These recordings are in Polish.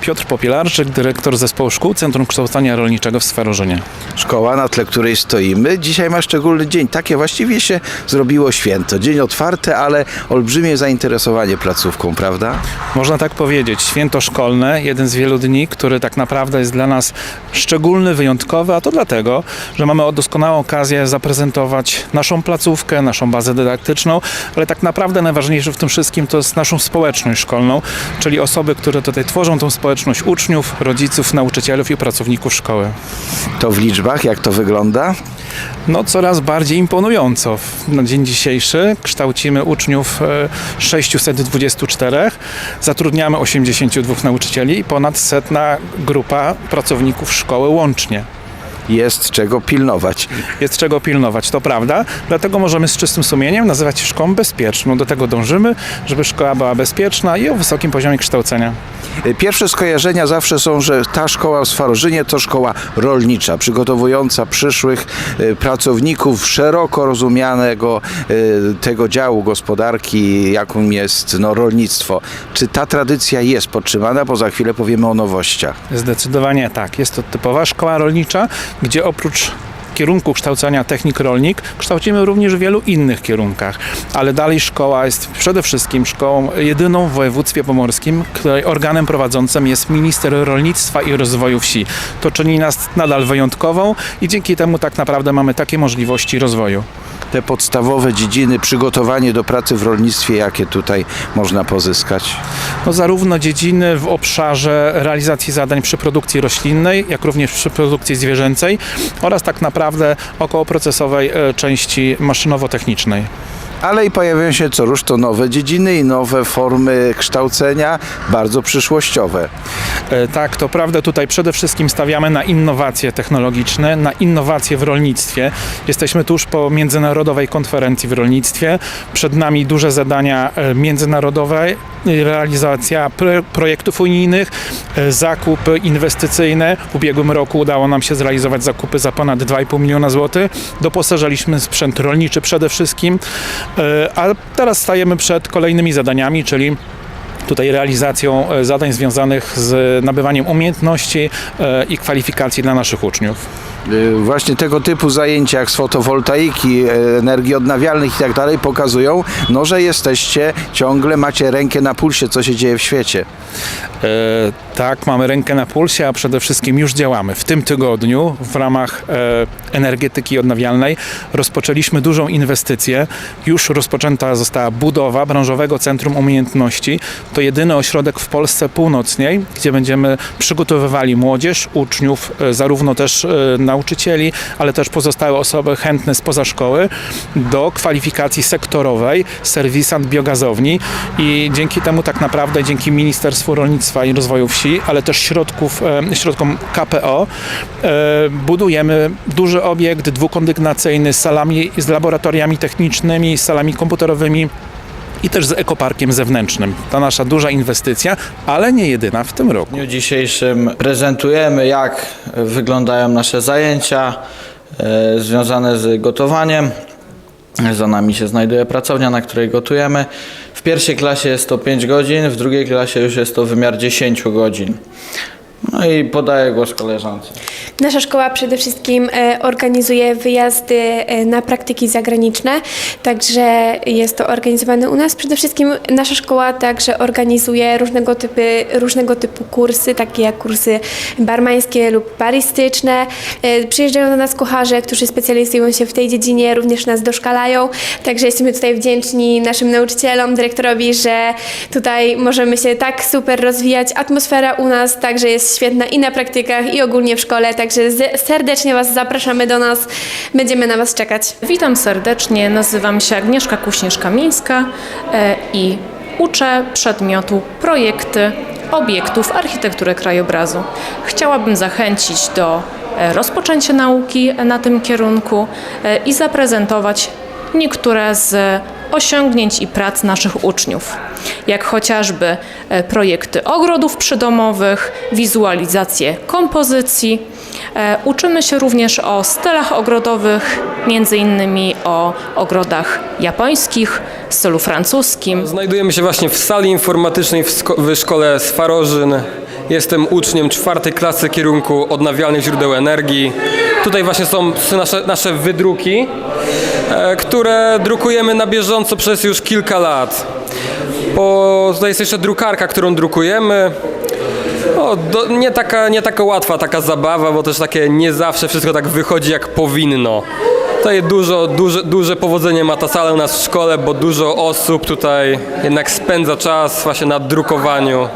Piotr Popielarczyk, dyrektor Zespołu Szkół Centrum Kształcenia Rolniczego w Swarożynie. Szkoła, na tle której stoimy, dzisiaj ma szczególny dzień. Takie właściwie się zrobiło święto. Dzień otwarty, ale olbrzymie zainteresowanie placówką, prawda? Można tak powiedzieć, święto szkolne, jeden z wielu dni, który tak naprawdę jest dla nas szczególny, wyjątkowy, a to dlatego, że mamy doskonałą okazję zaprezentować naszą placówkę, naszą bazę dydaktyczną, ale tak naprawdę najważniejsze w tym wszystkim to jest naszą społeczność szkolną, czyli osoby, które tutaj tworzą tą społeczność uczniów, rodziców, nauczycielów i pracowników szkoły. To w liczbach, jak to wygląda? No coraz bardziej imponująco. Na dzień dzisiejszy kształcimy uczniów e, 624, zatrudniamy 82 nauczycieli i ponad setna grupa pracowników szkoły łącznie. Jest czego pilnować. Jest czego pilnować, to prawda. Dlatego możemy z czystym sumieniem nazywać się szkołą bezpieczną. Do tego dążymy, żeby szkoła była bezpieczna i o wysokim poziomie kształcenia. Pierwsze skojarzenia zawsze są, że ta szkoła w Swarożynie to szkoła rolnicza, przygotowująca przyszłych e, pracowników szeroko rozumianego e, tego działu gospodarki, jaką jest no, rolnictwo. Czy ta tradycja jest podtrzymana? Bo za chwilę powiemy o nowościach. Zdecydowanie tak. Jest to typowa szkoła rolnicza, gdzie oprócz kierunku kształcenia technik rolnik kształcimy również w wielu innych kierunkach, ale dalej szkoła jest przede wszystkim szkołą jedyną w województwie pomorskim, której organem prowadzącym jest minister rolnictwa i rozwoju wsi. To czyni nas nadal wyjątkową i dzięki temu tak naprawdę mamy takie możliwości rozwoju. Te podstawowe dziedziny, przygotowanie do pracy w rolnictwie, jakie tutaj można pozyskać? No, zarówno dziedziny w obszarze realizacji zadań przy produkcji roślinnej, jak również przy produkcji zwierzęcej oraz tak naprawdę okołoprocesowej e, części maszynowo-technicznej. Ale i pojawiają się co rusz to nowe dziedziny i nowe formy kształcenia, bardzo przyszłościowe. E, Tak, to prawda. Tutaj przede wszystkim stawiamy na innowacje technologiczne, na innowacje w rolnictwie. Jesteśmy tuż po międzynarodowej konferencji w rolnictwie. Przed nami duże zadania e, międzynarodowe, realizacja pro- projektów unijnych, e, zakupy inwestycyjne. W ubiegłym roku udało nam się zrealizować zakupy za ponad 2,5 miliona złotych. Doposażaliśmy sprzęt rolniczy przede wszystkim, a teraz stajemy przed kolejnymi zadaniami, czyli tutaj realizacją e, zadań związanych z nabywaniem umiejętności e, i kwalifikacji dla naszych uczniów. Y, Właśnie tego typu zajęcia jak z fotowoltaiki, e, energii odnawialnych i tak dalej pokazują, no, że jesteście ciągle, macie rękę na pulsie, co się dzieje w świecie. E, Tak, mamy rękę na pulsie, a przede wszystkim już działamy. W tym tygodniu w ramach e, energetyki odnawialnej rozpoczęliśmy dużą inwestycję. Już rozpoczęta została budowa branżowego centrum umiejętności. To jedyny ośrodek w Polsce północnej, gdzie będziemy przygotowywali młodzież, uczniów, e, zarówno też e, nauczycieli, ale też pozostałe osoby chętne spoza szkoły do kwalifikacji sektorowej serwisant biogazowni. I dzięki temu tak naprawdę dzięki Ministerstwu Rolnictwa i Rozwoju Wsi, ale też środków, e, środkom KPO e, budujemy duży obiekt dwukondygnacyjny z salami, z laboratoriami technicznymi, z salami komputerowymi i też z ekoparkiem zewnętrznym. To nasza duża inwestycja, ale nie jedyna w tym roku. W dniu dzisiejszym prezentujemy, jak wyglądają nasze zajęcia e, związane z gotowaniem. Za nami się znajduje pracownia, na której gotujemy. W pierwszej klasie jest to 5 godzin, w drugiej klasie już jest to wymiar 10 godzin. No i podaję głos koleżance. Nasza szkoła przede wszystkim e, organizuje wyjazdy e, na praktyki zagraniczne, także jest to organizowane u nas. Przede wszystkim nasza szkoła także organizuje różnego, typy, różnego typu kursy, takie jak kursy barmańskie lub baristyczne. E, Przyjeżdżają do nas kucharze, którzy specjalizują się w tej dziedzinie, również nas doszkalają, także jesteśmy tutaj wdzięczni naszym nauczycielom, dyrektorowi, że tutaj możemy się tak super rozwijać. Atmosfera u nas także jest świetna i na praktykach, i ogólnie w szkole, także serdecznie Was zapraszamy do nas. Będziemy na Was czekać. Witam serdecznie, nazywam się Agnieszka Kuśnieszka-Mińska e, i uczę przedmiotu projekty obiektów architektury krajobrazu. Chciałabym zachęcić do e, rozpoczęcia nauki na tym kierunku e, i zaprezentować niektóre z osiągnięć i prac naszych uczniów, jak chociażby e, projekty ogrodów przydomowych, wizualizację kompozycji. E, Uczymy się również o stylach ogrodowych, między innymi o ogrodach japońskich, stylu francuskim. Znajdujemy się właśnie w sali informatycznej w, w szkole Swarożyn. Jestem uczniem czwartej klasy kierunku odnawialnych źródeł energii. Tutaj właśnie są nasze, nasze wydruki, które drukujemy na bieżąco przez już kilka lat. Bo tutaj jest jeszcze drukarka, którą drukujemy. O, do, nie, taka, nie taka łatwa taka zabawa, bo też takie nie zawsze wszystko tak wychodzi jak powinno. Tutaj dużo, duże, duże powodzenie ma ta sala u nas w szkole, bo dużo osób tutaj jednak spędza czas właśnie na drukowaniu.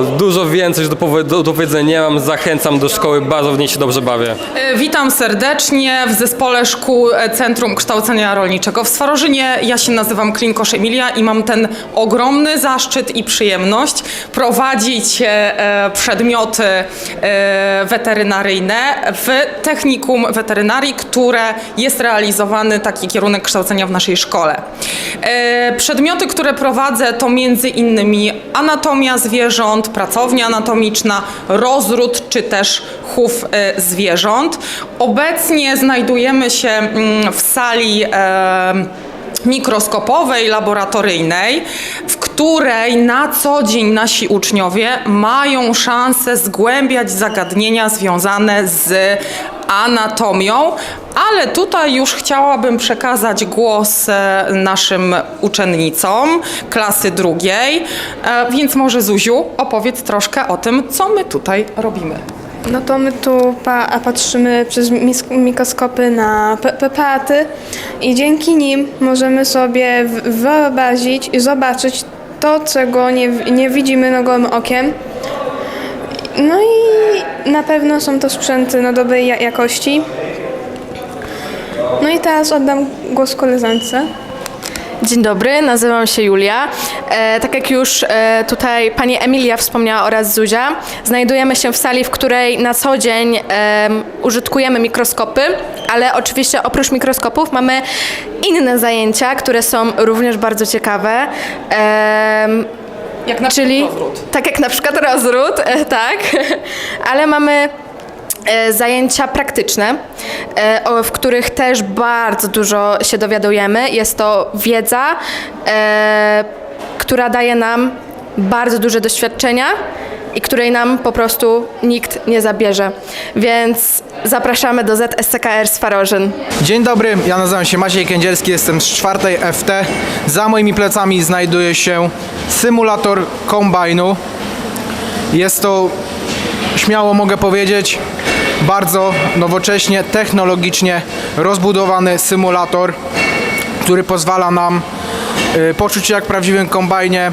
Dużo więcej do, powie- do, do powiedzenia nie mam, zachęcam do szkoły, bardzo w niej się dobrze bawię. E, Witam serdecznie w zespole szkół e, Centrum Kształcenia Rolniczego w Swarożynie. Ja się nazywam Klinkosz Emilia i mam ten ogromny zaszczyt i przyjemność prowadzić e, przedmioty weterynaryjne w technikum weterynarii, które jest realizowany taki kierunek kształcenia w naszej szkole. Przedmioty, które prowadzę to między innymi anatomia zwierząt, pracownia anatomiczna, rozród czy też chów e, zwierząt. Obecnie znajdujemy się mm, w sali mikroskopowej, laboratoryjnej, w której na co dzień nasi uczniowie mają szansę zgłębiać zagadnienia związane z anatomią, ale tutaj już chciałabym przekazać głos e, naszym uczennicom klasy drugiej, E, więc może Zuziu opowiedz troszkę o tym, co my tutaj robimy. No to my tu pa, patrzymy przez mikroskopy na preparaty i dzięki nim możemy sobie wyobrazić i zobaczyć to, czego nie, nie widzimy nogą okiem. No i na pewno są to sprzęty na dobrej ja- jakości. No i teraz oddam głos koleżance. Dzień dobry, nazywam się Julia. E, tak jak już e, tutaj pani Emilia wspomniała oraz Zuzia, znajdujemy się w sali, w której na co dzień em, użytkujemy mikroskopy, ale oczywiście oprócz mikroskopów mamy inne zajęcia, które są również bardzo ciekawe. Em, Jak na Czyli rozród. tak jak na przykład rozród, e, tak, ale mamy e, zajęcia praktyczne, e, w których też bardzo dużo się dowiadujemy. Jest to wiedza, e, która daje nam bardzo duże doświadczenia i której nam po prostu nikt nie zabierze. Więc zapraszamy do ZSCKR Swarożyn. Dzień dobry, ja nazywam się Maciej Kędzierski, jestem z czwartej FT. Za moimi plecami znajduje się symulator kombajnu. Jest to, śmiało mogę powiedzieć, bardzo nowocześnie, technologicznie rozbudowany symulator, który pozwala nam y, poczuć się jak w prawdziwym kombajnie,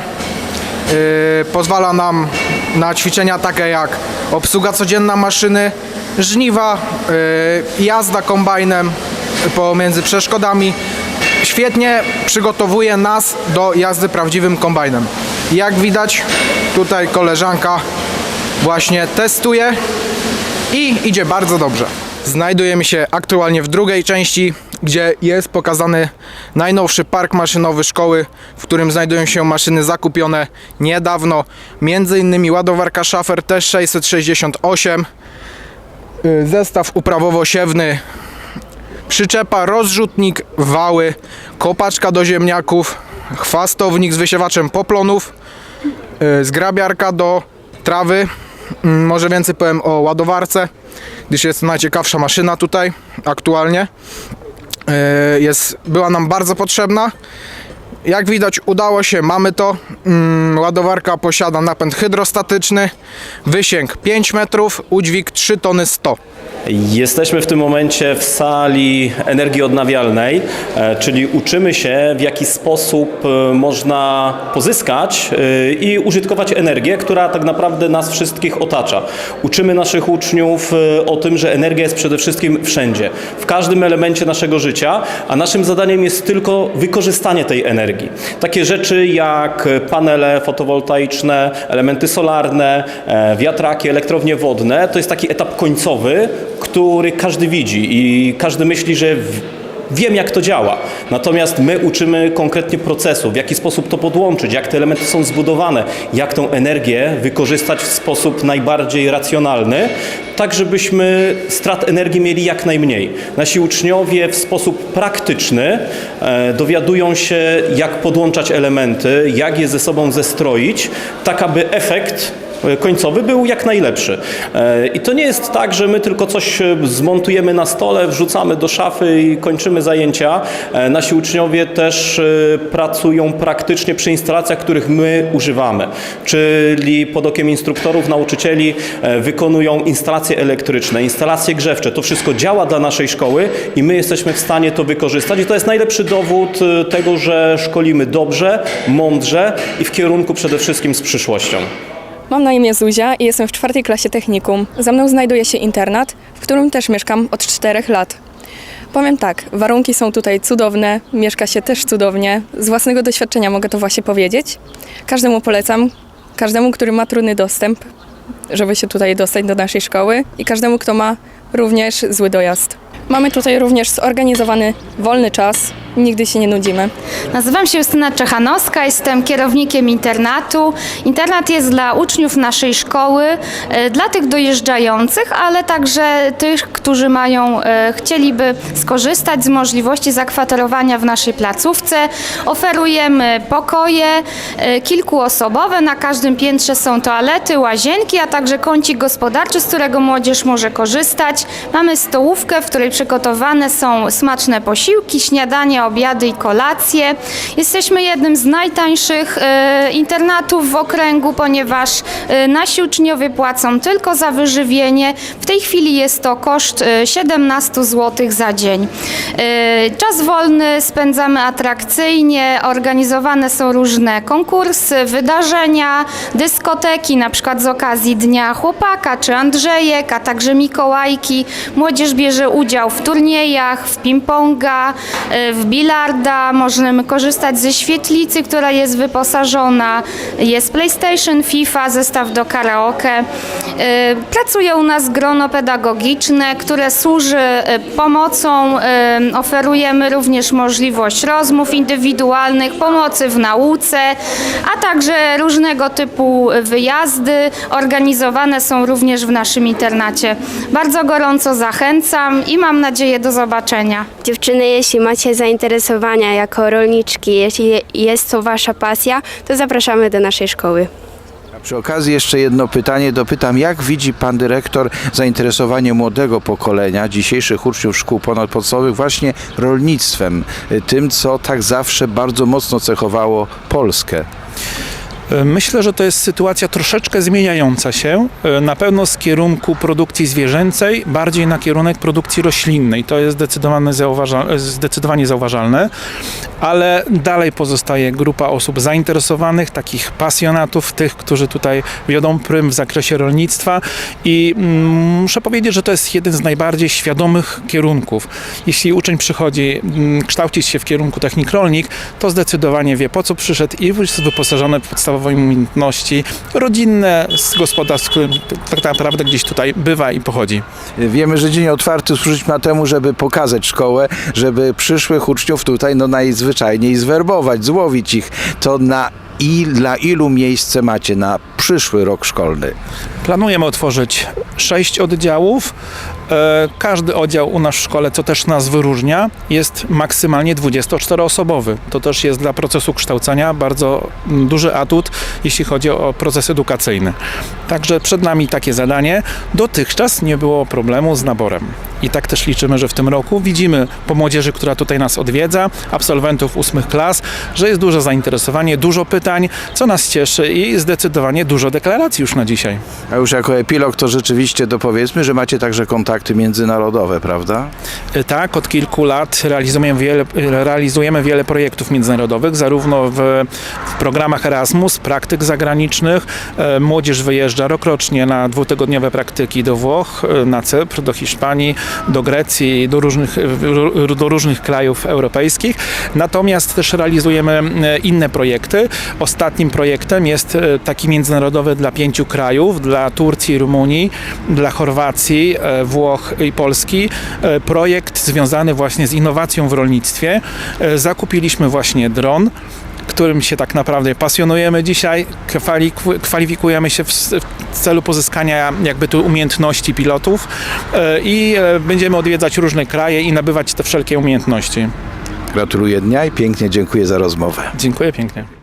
Yy, pozwala nam na ćwiczenia takie jak obsługa codzienna maszyny, żniwa, yy, jazda kombajnem pomiędzy przeszkodami. Świetnie przygotowuje nas do jazdy prawdziwym kombajnem. Jak widać, tutaj koleżanka właśnie testuje i idzie bardzo dobrze. Znajdujemy się aktualnie w drugiej części, gdzie jest pokazany najnowszy park maszynowy szkoły, w którym znajdują się maszyny zakupione niedawno, między innymi ładowarka Schafer też 668, y, zestaw uprawowo-siewny, przyczepa, rozrzutnik, wały, kopaczka do ziemniaków, chwastownik z wysiewaczem poplonów, y, zgrabiarka do trawy. Mm, Może więcej powiem o ładowarce, gdyż jest najciekawsza maszyna tutaj aktualnie. Y, Jest, była nam bardzo potrzebna. Jak widać udało się, mamy to. Mm, Ładowarka posiada napęd hydrostatyczny, wysięg 5 metrów, udźwig 3 tony 100. Jesteśmy w tym momencie w sali energii odnawialnej, e, czyli uczymy się w jaki sposób e, można pozyskać e, i użytkować energię, która tak naprawdę nas wszystkich otacza. Uczymy naszych uczniów o tym, że energia jest przede wszystkim wszędzie, w każdym elemencie naszego życia, a naszym zadaniem jest tylko wykorzystanie tej energii. Takie rzeczy jak panele fotowoltaiczne, elementy solarne, wiatraki, elektrownie wodne, to jest taki etap końcowy, który każdy widzi i każdy myśli, że wiem jak to działa. Natomiast my uczymy konkretnie procesu, w jaki sposób to podłączyć, jak te elementy są zbudowane, jak tą energię wykorzystać w sposób najbardziej racjonalny, tak żebyśmy strat energii mieli jak najmniej. Nasi uczniowie w sposób praktyczny e, dowiadują się, jak podłączać elementy, jak je ze sobą zestroić, tak aby efekt końcowy był jak najlepszy. E, I to nie jest tak, że my tylko coś e, zmontujemy na stole, wrzucamy do szafy i kończymy zajęcia. E, Nasi uczniowie też e, pracują praktycznie przy instalacjach, których my używamy. Czyli pod okiem instruktorów, nauczycieli e, wykonują instalacje elektryczne, instalacje grzewcze. To wszystko działa dla naszej szkoły i my jesteśmy w stanie to wykorzystać. I to jest najlepszy dowód e, tego, że szkolimy dobrze, mądrze i w kierunku przede wszystkim z przyszłością. Mam na imię Zuzia i jestem w czwartej klasie technikum. Za mną znajduje się internat, w którym też mieszkam od czterech lat. Powiem tak, warunki są tutaj cudowne, mieszka się też cudownie. Z własnego doświadczenia mogę to właśnie powiedzieć. Każdemu polecam, każdemu, który ma trudny dostęp, żeby się tutaj dostać do naszej szkoły i każdemu, kto ma również zły dojazd. Mamy tutaj również zorganizowany wolny czas, nigdy się nie nudzimy. Nazywam się Justyna Czechanowska, jestem kierownikiem internatu. Internat jest dla uczniów naszej szkoły, e, dla tych dojeżdżających, ale także tych, którzy mają, e, chcieliby skorzystać z możliwości zakwaterowania w naszej placówce. Oferujemy pokoje e, kilkuosobowe, na każdym piętrze są toalety, łazienki, a także kącik gospodarczy, z którego młodzież może korzystać. Mamy stołówkę, w której przygotowane są smaczne posiłki, śniadania, obiady i kolacje. Jesteśmy jednym z najtańszych e, internatów w okręgu, ponieważ e, nasi uczniowie płacą tylko za wyżywienie. W tej chwili jest to koszt e, 17 zł za dzień. E, czas wolny spędzamy atrakcyjnie, organizowane są różne konkursy, wydarzenia, dyskoteki, na przykład z okazji Dnia Chłopaka czy Andrzejek, a także Mikołajki. Młodzież bierze udział w turniejach, w ping-ponga, e, w bilarda, możemy korzystać ze świetlicy, która jest wyposażona, jest PlayStation, FIFA, zestaw do karaoke. E, Pracuje u nas grono pedagogiczne, które służy e, pomocą. e, Oferujemy również możliwość rozmów indywidualnych, pomocy w nauce, a także różnego typu wyjazdy organizowane są również w naszym internacie. Bardzo gorąco zachęcam i mam nadzieję do zobaczenia. Dziewczyny, jeśli macie zainteresowania jako rolniczki, jeśli jest to Wasza pasja, to zapraszamy do naszej szkoły. Przy okazji jeszcze jedno pytanie. Dopytam, jak widzi pan dyrektor zainteresowanie młodego pokolenia, dzisiejszych uczniów szkół ponadpodstawowych właśnie rolnictwem, y, tym co tak zawsze bardzo mocno cechowało Polskę? Myślę, że to jest sytuacja troszeczkę zmieniająca się, e, na pewno z kierunku produkcji zwierzęcej, bardziej na kierunek produkcji roślinnej. To jest zdecydowanie, zauważa- zdecydowanie zauważalne, ale dalej pozostaje grupa osób zainteresowanych, takich pasjonatów, tych, którzy tutaj wiodą prym w zakresie rolnictwa i mm, muszę powiedzieć, że to jest jeden z najbardziej świadomych kierunków. Jeśli uczeń przychodzi mm, kształcić się w kierunku technik rolnik, to zdecydowanie wie po co przyszedł i jest wyposażony w podstawowe umiejętności rodzinne z gospodarstw, którym tak naprawdę gdzieś tutaj bywa i pochodzi. Wiemy, że dzień otwarty służyć ma temu, żeby pokazać szkołę, żeby przyszłych uczniów tutaj no najzwyczajniej zwerbować, złowić ich. To na i dla ilu miejsce macie na przyszły rok szkolny? Planujemy otworzyć sześć oddziałów. E, Każdy oddział u nas w szkole, co też nas wyróżnia, jest maksymalnie 24-osobowy. To też jest dla procesu kształcenia bardzo duży atut, jeśli chodzi o proces edukacyjny. Także przed nami takie zadanie. Dotychczas nie było problemu z naborem. I tak też liczymy, że w tym roku widzimy po młodzieży, która tutaj nas odwiedza, absolwentów ósmych klas, że jest duże zainteresowanie, dużo pytań, co nas cieszy i zdecydowanie dużo deklaracji już na dzisiaj. A już jako epilog to rzeczywiście dopowiedzmy, że macie także kontakty międzynarodowe, prawda? E, Tak, od kilku lat realizujemy wiele, realizujemy wiele projektów międzynarodowych, zarówno w, w programach Erasmus, praktyk zagranicznych. E, Młodzież wyjeżdża rokrocznie na dwutygodniowe praktyki do Włoch, e, na Cypr, do Hiszpanii, do Grecji, do różnych, e, do różnych krajów europejskich. Natomiast też realizujemy e, inne projekty. Ostatnim projektem jest e, taki międzynarodowy dla pięciu krajów, dla Turcji, Rumunii, dla Chorwacji, e, Włoch, i Polski e, projekt związany właśnie z innowacją w rolnictwie. E, Zakupiliśmy właśnie dron, którym się tak naprawdę pasjonujemy dzisiaj. Kwalifikujemy się w, celu pozyskania jakby tu umiejętności pilotów i będziemy odwiedzać różne kraje i nabywać te wszelkie umiejętności. Gratuluję dnia i pięknie dziękuję za rozmowę. Dziękuję pięknie.